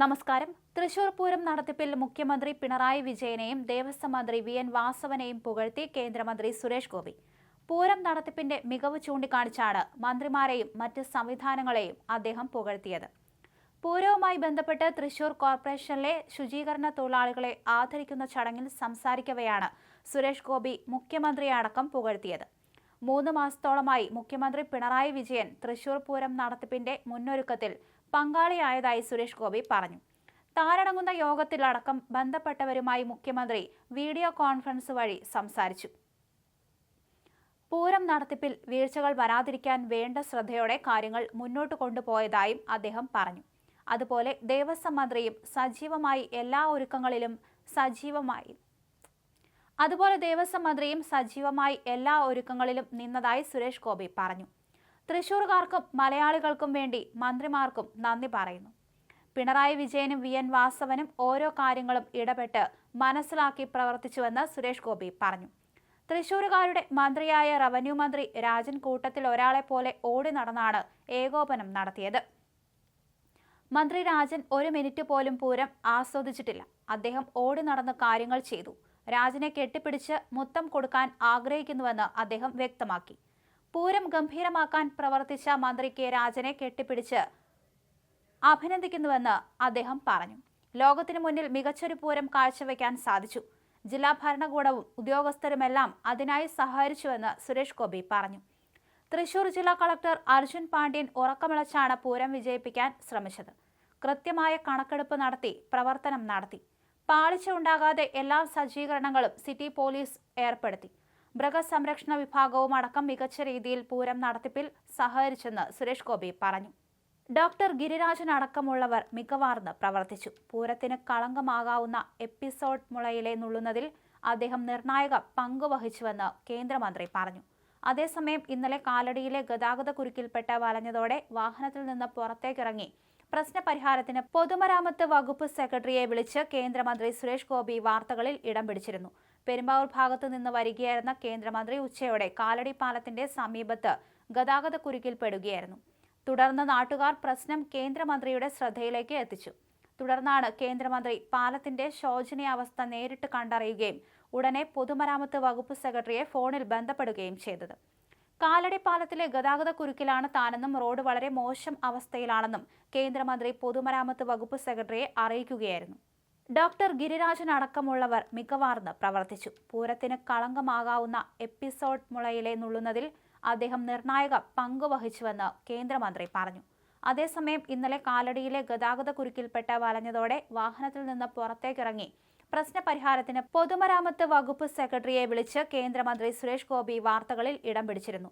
നമസ്കാരം. തൃശൂർ പൂരം നടത്തിപ്പിൽ മുഖ്യമന്ത്രി പിണറായി വിജയനെയും ദേവസ്വം മന്ത്രി വി എൻ വാസവനെയും പുകഴ്ത്തി കേന്ദ്രമന്ത്രി സുരേഷ് ഗോപി. പൂരം നടത്തിപ്പിന്റെ മികവ് ചൂണ്ടിക്കാണിച്ചാണ് മന്ത്രിമാരെയും മറ്റ് സംവിധാനങ്ങളെയും അദ്ദേഹം പുകഴ്ത്തിയത്. പൂരവുമായി ബന്ധപ്പെട്ട് തൃശൂർ കോർപ്പറേഷനിലെ ശുചീകരണ തൊഴിലാളികളെ ആദരിക്കുന്ന ചടങ്ങിൽ സംസാരിക്കവെയാണ് സുരേഷ് ഗോപി മുഖ്യമന്ത്രിയെ അടക്കം പുകഴ്ത്തിയത്. മൂന്ന് മാസത്തോളമായി മുഖ്യമന്ത്രി പിണറായി വിജയൻ തൃശൂർ പൂരം നടത്തിപ്പിന്റെ മുന്നൊരുക്കത്തിൽ പങ്കാളിയായതായി സുരേഷ് ഗോപി പറഞ്ഞു. താരടങ്ങുന്ന യോഗത്തിലടക്കം ബന്ധപ്പെട്ടവരുമായി മുഖ്യമന്ത്രി വീഡിയോ കോൺഫറൻസ് വഴി സംസാരിച്ചു. പൂരം നടത്തിപ്പിൽ വീഴ്ചകൾ വരാതിരിക്കാൻ വേണ്ട ശ്രദ്ധയോടെ കാര്യങ്ങൾ മുന്നോട്ട് കൊണ്ടുപോയതായും അദ്ദേഹം പറഞ്ഞു. അതുപോലെ ദേവസ്വം മന്ത്രിയും സജീവമായി എല്ലാ ഒരുക്കങ്ങളിലും സജീവമായി. അതുപോലെ ദേവസ്വം മന്ത്രിയും സജീവമായി എല്ലാ ഒരുക്കങ്ങളിലും നിന്നതായി സുരേഷ് ഗോപി പറഞ്ഞു. തൃശൂർകാർക്കും മലയാളികൾക്കും വേണ്ടി മന്ത്രിമാർക്കും നന്ദി പറയുന്നു. പിണറായി വിജയനും വി എൻ വാസവനും ഓരോ കാര്യങ്ങളും ഇടപെട്ട് മനസ്സിലാക്കി പ്രവർത്തിച്ചുവെന്ന് സുരേഷ് ഗോപി പറഞ്ഞു. തൃശൂരുകാരുടെ മന്ത്രിയായ റവന്യൂ മന്ത്രി രാജൻ കൂട്ടത്തിൽ ഒരാളെ പോലെ ഓടി നടന്നാണ് ഏകോപനം നടത്തിയത്. മന്ത്രി രാജൻ ഒരു മിനിറ്റ് പോലും പൂരം ആസ്വദിച്ചിട്ടില്ല. അദ്ദേഹം ഓടി നടന്ന് കാര്യങ്ങൾ ചെയ്തു. രാജനെ കെട്ടിപ്പിടിച്ച് മുത്തം കൊടുക്കാൻ ആഗ്രഹിക്കുന്നുവെന്ന് അദ്ദേഹം വ്യക്തമാക്കി. പൂരം ഗംഭീരമാക്കാൻ പ്രവർത്തിച്ച മന്ത്രി കെ രാജനെ കെട്ടിപ്പിടിച്ച് അഭിനന്ദിക്കുന്നുവെന്ന് അദ്ദേഹം പറഞ്ഞു. ലോകത്തിനു മുന്നിൽ മികച്ചൊരു പൂരം കാഴ്ചവെക്കാൻ സാധിച്ചു. ജില്ലാ ഭരണകൂടവും ഉദ്യോഗസ്ഥരുമെല്ലാം അതിനായി സഹകരിച്ചുവെന്ന് സുരേഷ് ഗോപി പറഞ്ഞു. തൃശൂർ ജില്ലാ കളക്ടർ അർജുൻ പാണ്ഡ്യൻ ഉറക്കമിളച്ചാണ് പൂരം വിജയിപ്പിക്കാൻ ശ്രമിച്ചത്. കൃത്യമായ കണക്കെടുപ്പ് നടത്തി പ്രവർത്തനം നടത്തി. പാളിച്ച ഉണ്ടാകാതെ എല്ലാ സജ്ജീകരണങ്ങളും സിറ്റി പോലീസ് ഏർപ്പെടുത്തി. മൃഗസംരക്ഷണ വിഭാഗവും അടക്കം മികച്ച രീതിയിൽ പൂരം നടത്തിപ്പിൽ സഹകരിച്ചെന്ന് സുരേഷ് ഗോപി പറഞ്ഞു. ഡോക്ടർ ഗിരിരാജൻ അടക്കമുള്ളവർ മികവാർന്ന് പ്രവർത്തിച്ചു. പൂരത്തിന് കളങ്കമാകാവുന്ന എപ്പിസോഡ് മുളയിലെ നുള്ളുന്നതിൽ അദ്ദേഹം നിർണായക പങ്കുവഹിച്ചുവെന്ന് കേന്ദ്രമന്ത്രി പറഞ്ഞു. അതേസമയം ഇന്നലെ കാലടിയിലെ ഗതാഗത കുരുക്കിൽപ്പെട്ട് വലഞ്ഞതോടെ വാഹനത്തിൽ നിന്ന് പുറത്തേക്കിറങ്ങി പ്രശ്നപരിഹാരത്തിന് പൊതുമരാമത്ത് വകുപ്പ് സെക്രട്ടറിയെ വിളിച്ച് കേന്ദ്രമന്ത്രി സുരേഷ് ഗോപി വാർത്തകളിൽ ഇടം പിടിച്ചിരുന്നു. പെരുമ്പാവൂർ ഭാഗത്തു നിന്ന് വരികയായിരുന്ന കേന്ദ്രമന്ത്രി ഉച്ചയോടെ കാലടി പാലത്തിന്റെ സമീപത്ത് ഗതാഗത കുരുക്കിൽപ്പെടുകയായിരുന്നു. തുടർന്ന് നാട്ടുകാർ പ്രശ്നം കേന്ദ്രമന്ത്രിയുടെ ശ്രദ്ധയിലേക്ക് എത്തിച്ചു. തുടർന്നാണ് കേന്ദ്രമന്ത്രി പാലത്തിന്റെ ശോചനീയാവസ്ഥ നേരിട്ട് കണ്ടറിയുകയും ഉടനെ പൊതുമരാമത്ത് വകുപ്പ് സെക്രട്ടറിയെ ഫോണിൽ ബന്ധപ്പെടുകയും ചെയ്തത്. കാലടി പാലത്തിലെ ഗതാഗത കുരുക്കിലാണ് താനെന്നും റോഡ് വളരെ മോശം അവസ്ഥയിലാണെന്നും കേന്ദ്രമന്ത്രി പൊതുമരാമത്ത് വകുപ്പ് സെക്രട്ടറിയെ അറിയിക്കുകയായിരുന്നു. ഡോക്ടർ ഗിരിരാജൻ അടക്കമുള്ളവർ മികവാർന്ന് പ്രവർത്തിച്ചു. പൂരത്തിന് കളങ്കമാകാവുന്ന എപ്പിസോഡ് മുളയിലെ നുള്ളുന്നതിൽ അദ്ദേഹം നിർണായക പങ്കുവഹിച്ചുവെന്ന് കേന്ദ്രമന്ത്രി പറഞ്ഞു. അതേസമയം ഇന്നലെ കാലടിയിലെ ഗതാഗത കുരുക്കിൽപ്പെട്ട് വലഞ്ഞതോടെ വാഹനത്തിൽ നിന്ന് പുറത്തേക്കിറങ്ങി പ്രശ്നപരിഹാരത്തിന് പൊതുമരാമത്ത് വകുപ്പ് സെക്രട്ടറിയെ വിളിച്ച് കേന്ദ്രമന്ത്രി സുരേഷ് ഗോപി വാർത്തകളിൽ ഇടം പിടിച്ചിരുന്നു.